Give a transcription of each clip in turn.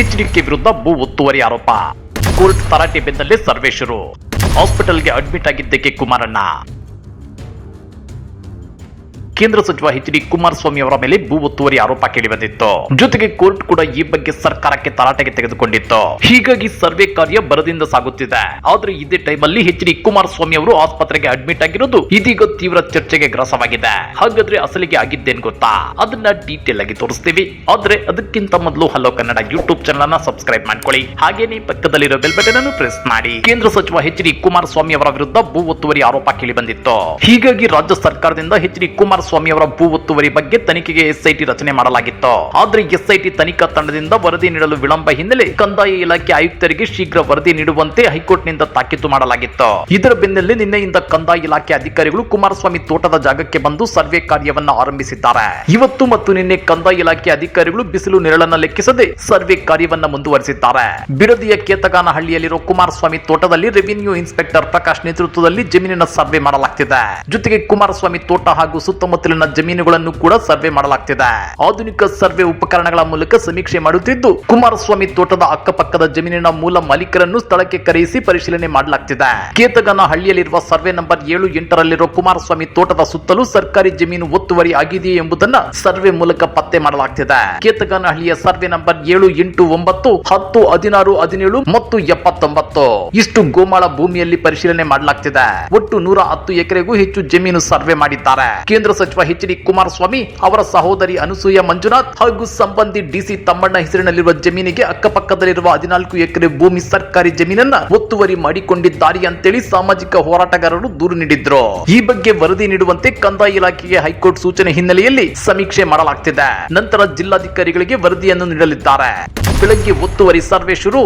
HDK ವಿರುದ್ಧ ಭೂ ಒತ್ತುವರಿ ಆರೋಪ. ಕೋರ್ಟ್ ತರಾಟೆ ಬೆನ್ನಲ್ಲೇ ಸರ್ವೇಶ್ವರು ಹಾಸ್ಪಿಟಲ್ಗೆ ಅಡ್ಮಿಟ್ ಆಗಿದ್ದಕ್ಕೆ ಕುಮಾರಣ್ಣ. ಕೇಂದ್ರ ಸಚಿವ ಎಚ್ ಡಿ ಕುಮಾರಸ್ವಾಮಿ ಅವರ ಮೇಲೆ ಭೂ ಒತ್ತುವರಿ ಆರೋಪ ಕೇಳಿಬಂದಿತ್ತು ಜೊತೆಗೆ ಕೋರ್ಟ್ ಕೂಡ ಈ ಬಗ್ಗೆ ಸರ್ಕಾರಕ್ಕೆ ತರಾಟೆಗೆ ತೆಗೆದುಕೊಂಡಿತ್ತು. ಹೀಗಾಗಿ ಸರ್ವೆ ಕಾರ್ಯ ಬರದಿಂದ ಸಾಗುತ್ತಿದೆ. ಆದ್ರೆ ಇದೇ ಟೈಮಲ್ಲಿ ಎಚ್ ಡಿ ಕುಮಾರಸ್ವಾಮಿ ಅವರು ಆಸ್ಪತ್ರೆಗೆ ಅಡ್ಮಿಟ್ ಆಗಿರೋದು ಇದೀಗ ತೀವ್ರ ಚರ್ಚೆಗೆ ಗ್ರಾಸವಾಗಿದೆ. ಹಾಗಾದ್ರೆ ಅಸಲಿಗೆ ಆಗಿದ್ದೇನ್ ಗೊತ್ತಾ? ಅದನ್ನ ಡೀಟೇಲ್ ಆಗಿ ತೋರಿಸ್ತೀವಿ. ಆದ್ರೆ ಅದಕ್ಕಿಂತ ಮೊದಲು ಹಲೋ ಕನ್ನಡ ಯೂಟ್ಯೂಬ್ ಚಾನಲ್ ಅನ್ನ ಸಬ್ಸ್ಕ್ರೈಬ್ ಮಾಡ್ಕೊಳ್ಳಿ. ಹಾಗೇನೆ ಪಕ್ಕದಲ್ಲಿರೋ ಬೆಲ್ ಬಟನ್ ಅನ್ನು ಪ್ರೆಸ್ ಮಾಡಿ. ಕೇಂದ್ರ ಸಚಿವ ಎಚ್ ಡಿ ಕುಮಾರಸ್ವಾಮಿ ಅವರ ವಿರುದ್ಧ ಭೂ ಒತ್ತುವರಿ ಆರೋಪ ಕೇಳಿ ಬಂದಿತ್ತು. ಹೀಗಾಗಿ ರಾಜ್ಯ ಸರ್ಕಾರದಿಂದ ಎಚ್ ಡಿ ಕುಮಾರಸ್ವಾಮಿ ಅವರ ಭೂ ಒತ್ತುವರಿ ಬಗ್ಗೆ ತನಿಖೆಗೆ ಎಸ್ಐಟಿ ರಚನೆ ಮಾಡಲಾಗಿತ್ತು. ಆದ್ರೆ ಎಸ್ಐಟಿ ತನಿಖಾ ತಂಡದಿಂದ ವರದಿ ನೀಡಲು ವಿಳಂಬ ಹಿನ್ನೆಲೆ ಕಂದಾಯ ಇಲಾಖೆ ಆಯುಕ್ತರಿಗೆ ಶೀಘ್ರ ವರದಿ ನೀಡುವಂತೆ ಹೈಕೋರ್ಟ್ನಿಂದ ತಾಕೀತು ಮಾಡಲಾಗಿತ್ತು. ಇದರ ಬೆನ್ನಲ್ಲೇ ನಿನ್ನೆಯಿಂದ ಕಂದಾಯ ಇಲಾಖೆ ಅಧಿಕಾರಿಗಳು ಕುಮಾರಸ್ವಾಮಿ ತೋಟದ ಜಾಗಕ್ಕೆ ಬಂದು ಸರ್ವೆ ಕಾರ್ಯವನ್ನ ಆರಂಭಿಸಿದ್ದಾರೆ. ಇವತ್ತು ಮತ್ತು ನಿನ್ನೆ ಕಂದಾಯ ಇಲಾಖೆ ಅಧಿಕಾರಿಗಳು ಬಿಸಿಲು ನೆರಳನ್ನ ಲೆಕ್ಕಿಸದೆ ಸರ್ವೆ ಕಾರ್ಯವನ್ನ ಮುಂದುವರೆಸಿದ್ದಾರೆ. ಬಿಡದಿಯ ಕೇತಗಾನಹಳ್ಳಿಯಲ್ಲಿರೋ ಕುಮಾರಸ್ವಾಮಿ ತೋಟದಲ್ಲಿ ರೆವಿನ್ಯೂ ಇನ್ಸ್ಪೆಕ್ಟರ್ ಪ್ರಕಾಶ್ ನೇತೃತ್ವದಲ್ಲಿ ಜಮೀನಿನ ಸರ್ವೆ ಮಾಡಲಾಗ್ತಿದೆ. ಜೊತೆಗೆ ಕುಮಾರಸ್ವಾಮಿ ತೋಟ ಹಾಗೂ ಸುತ್ತಮುತ್ತಲಿನ ಜಮೀನುಗಳನ್ನು ಕೂಡ ಸರ್ವೆ ಮಾಡಲಾಗ್ತಿದೆ. ಆಧುನಿಕ ಸರ್ವೆ ಉಪಕರಣಗಳ ಮೂಲಕ ಸಮೀಕ್ಷೆ ಮಾಡುತ್ತಿದ್ದು, ಕುಮಾರಸ್ವಾಮಿ ತೋಟದ ಅಕ್ಕಪಕ್ಕದ ಜಮೀನಿನ ಮೂಲ ಮಾಲೀಕರನ್ನು ಸ್ಥಳಕ್ಕೆ ಕರೆಯಿಸಿ ಪರಿಶೀಲನೆ ಮಾಡಲಾಗ್ತಿದೆ. ಕೇತಗನ ಹಳ್ಳಿಯಲ್ಲಿರುವ ಸರ್ವೆ ನಂಬರ್ ಏಳು ಎಂಟರಲ್ಲಿರುವ ಕುಮಾರಸ್ವಾಮಿ ತೋಟದ ಸುತ್ತಲೂ ಸರ್ಕಾರಿ ಜಮೀನು ಒತ್ತುವರಿ ಆಗಿದೆಯೇ ಎಂಬುದನ್ನ ಸರ್ವೆ ಮೂಲಕ ಪತ್ತೆ ಮಾಡಲಾಗ್ತಿದೆ. ಕೇತಗನಹಳ್ಳಿಯ ಸರ್ವೆ ನಂಬರ್ ಏಳು ಎಂಟು ಒಂಬತ್ತು, ಹತ್ತು ಹದಿನಾರು ಹದಿನೇಳು ಮತ್ತು ಎಪ್ಪತ್ತೊಂಬತ್ತು. ಇಷ್ಟು ಗೋಮಾಳ ಭೂಮಿಯಲ್ಲಿ ಪರಿಶೀಲನೆ ಮಾಡಲಾಗ್ತಿದೆ. ಒಟ್ಟು ನೂರ ಹತ್ತು ಎಕರೆಗೂ ಹೆಚ್ಚು ಜಮೀನು ಸರ್ವೆ ಮಾಡಿದ್ದಾರೆ. ಕೇಂದ್ರ ಸಚಿವ ಎಚ್ ಡಿ ಕುಮಾರಸ್ವಾಮಿ ಅವರ ಸಹೋದರಿ ಅನುಸೂಯ ಮಂಜುನಾಥ್ ಹಾಗೂ ಸಂಬಂಧಿ ಡಿಸಿ ತಮ್ಮಣ್ಣ ಹೆಸರಿನಲ್ಲಿರುವ ಜಮೀನಿಗೆ ಅಕ್ಕಪಕ್ಕದಲ್ಲಿರುವ ಹದಿನಾಲ್ಕು ಎಕರೆ ಭೂಮಿ ಸರ್ಕಾರಿ ಜಮೀನನ್ನ ಒತ್ತುವರಿ ಮಾಡಿಕೊಂಡಿದ್ದಾರೆ ಅಂತೇಳಿ ಸಾಮಾಜಿಕ ಹೋರಾಟಗಾರರು ದೂರು ನೀಡಿದ್ರು. ಈ ಬಗ್ಗೆ ವರದಿ ನೀಡುವಂತೆ ಕಂದಾಯ ಇಲಾಖೆಗೆ ಹೈಕೋರ್ಟ್ ಸೂಚನೆ ಹಿನ್ನೆಲೆಯಲ್ಲಿ ಸಮೀಕ್ಷೆ ಮಾಡಲಾಗ್ತಿದೆ. ನಂತರ ಜಿಲ್ಲಾಧಿಕಾರಿಗಳಿಗೆ ವರದಿಯನ್ನು ನೀಡಲಿದ್ದಾರೆ. ಬೆಳಗ್ಗೆ ಒತ್ತುವರಿ ಸರ್ವೆ ಶುರು.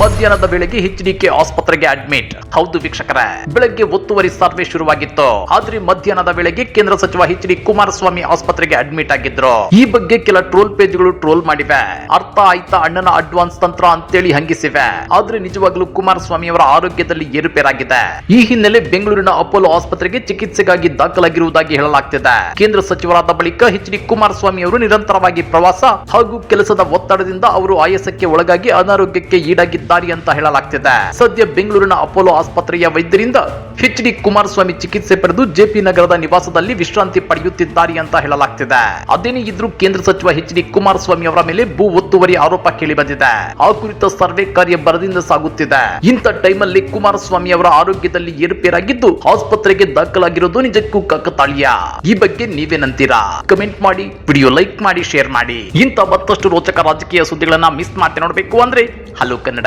ಮಧ್ಯಾಹ್ನದ ವೇಳೆಗೆ ಎಚ್ಡಿಕೆ ಆಸ್ಪತ್ರೆಗೆ ಅಡ್ಮಿಟ್. ಹೌದು ವೀಕ್ಷಕರೇ, ಬೆಳಗ್ಗೆ ಒತ್ತುವರಿ ಸರ್ವೆ ಶುರುವಾಗಿತ್ತು. ಆದ್ರೆ ಮಧ್ಯಾಹ್ನದ ವೇಳೆಗೆ ಕೇಂದ್ರ ಸಚಿವ ಹೆಚ್ ಡಿ ಕುಮಾರಸ್ವಾಮಿ ಆಸ್ಪತ್ರೆಗೆ ಅಡ್ಮಿಟ್ ಆಗಿದ್ರು. ಈ ಬಗ್ಗೆ ಕೆಲ ಟ್ರೋಲ್ ಪೇಜ್ಗಳು ಟ್ರೋಲ್ ಮಾಡಿವೆ. ಅರ್ಥ ಆಯ್ತಾ ಅಣ್ಣನ ಅಡ್ವಾನ್ಸ್ ತಂತ್ರ ಅಂತೇಳಿ ಹಂಗಿಸಿವೆ. ಆದ್ರೆ ನಿಜವಾಗ್ಲೂ ಕುಮಾರಸ್ವಾಮಿ ಅವರ ಆರೋಗ್ಯದಲ್ಲಿ ಏರುಪೇರಾಗಿದೆ. ಈ ಹಿನ್ನೆಲೆ ಬೆಂಗಳೂರಿನ ಅಪೋಲೋ ಆಸ್ಪತ್ರೆಗೆ ಚಿಕಿತ್ಸೆಗಾಗಿ ದಾಖಲಾಗಿರುವುದಾಗಿ ಹೇಳಲಾಗ್ತಿದೆ. ಕೇಂದ್ರ ಸಚಿವರಾದ ಬಳಿಕ ಹೆಚ್ ಡಿ ಕುಮಾರಸ್ವಾಮಿ ಅವರು ನಿರಂತರವಾಗಿ ಪ್ರವಾಸ ಹಾಗೂ ಕೆಲಸದ ಒತ್ತಡದಿಂದ ಅವರು ಆಯಾಸಕ್ಕೆ ಒಳಗಾಗಿ ಅನಾರೋಗ್ಯಕ್ಕೆ ಈಡಾಗಿದ್ದಾರೆ ಅಂತ ಹೇಳಲಾಗ್ತಿದೆ. ಸದ್ಯ ಬೆಂಗಳೂರಿನ ಅಪೋಲೋ ಆಸ್ಪತ್ರೆಯ ವೈದ್ಯರಿಂದ ಹೆಚ್ ಡಿ ಕುಮಾರಸ್ವಾಮಿ ಚಿಕಿತ್ಸೆ ಪಡೆದು ಜೆಪಿ ನಗರದ ನಿವಾಸದಲ್ಲಿ ವಿಶ್ರಾಂತಿ ಪಡೆಯುತ್ತಿದ್ದಾರೆ ಅಂತ ಹೇಳಲಾಗ್ತಿದೆ. ಅದೇನೇ ಇದ್ರೂ ಕೇಂದ್ರ ಸಚಿವ ಹೆಚ್ ಡಿ ಕುಮಾರಸ್ವಾಮಿ ಅವರ ಮೇಲೆ ಭೂ ಒತ್ತುವರಿ ಆರೋಪ ಕೇಳಿ ಬಂದಿದೆ ಆ ಕುರಿತ ಸರ್ವೆ ಕಾರ್ಯ ಬರದಿಂದ ಸಾಗುತ್ತಿದೆ. ಇಂಥ ಟೈಮಲ್ಲಿ ಕುಮಾರಸ್ವಾಮಿ ಅವರ ಆರೋಗ್ಯದಲ್ಲಿ ಏರುಪೇರಾಗಿದ್ದು ಆಸ್ಪತ್ರೆಗೆ ದಾಖಲಾಗಿರೋದು ನಿಜಕ್ಕೂ ಕಕ್ಕತಾಳಿಯ ಈ ಬಗ್ಗೆ ನೀವೇನಂತೀರಾ ಕಮೆಂಟ್ ಮಾಡಿ, ವಿಡಿಯೋ ಲೈಕ್ ಮಾಡಿ, ಶೇರ್ ಮಾಡಿ. ಇಂಥ ಮತ್ತಷ್ಟು ರೋಚಕ ರಾಜಕೀಯ ಸುದ್ದಿಗಳನ್ನ ಮಿಸ್ ಮಾಡ್ತಾ ನೋಡಬೇಕು ಅಂದ್ರೆ ಹಲೋ ಕನ್ನಡ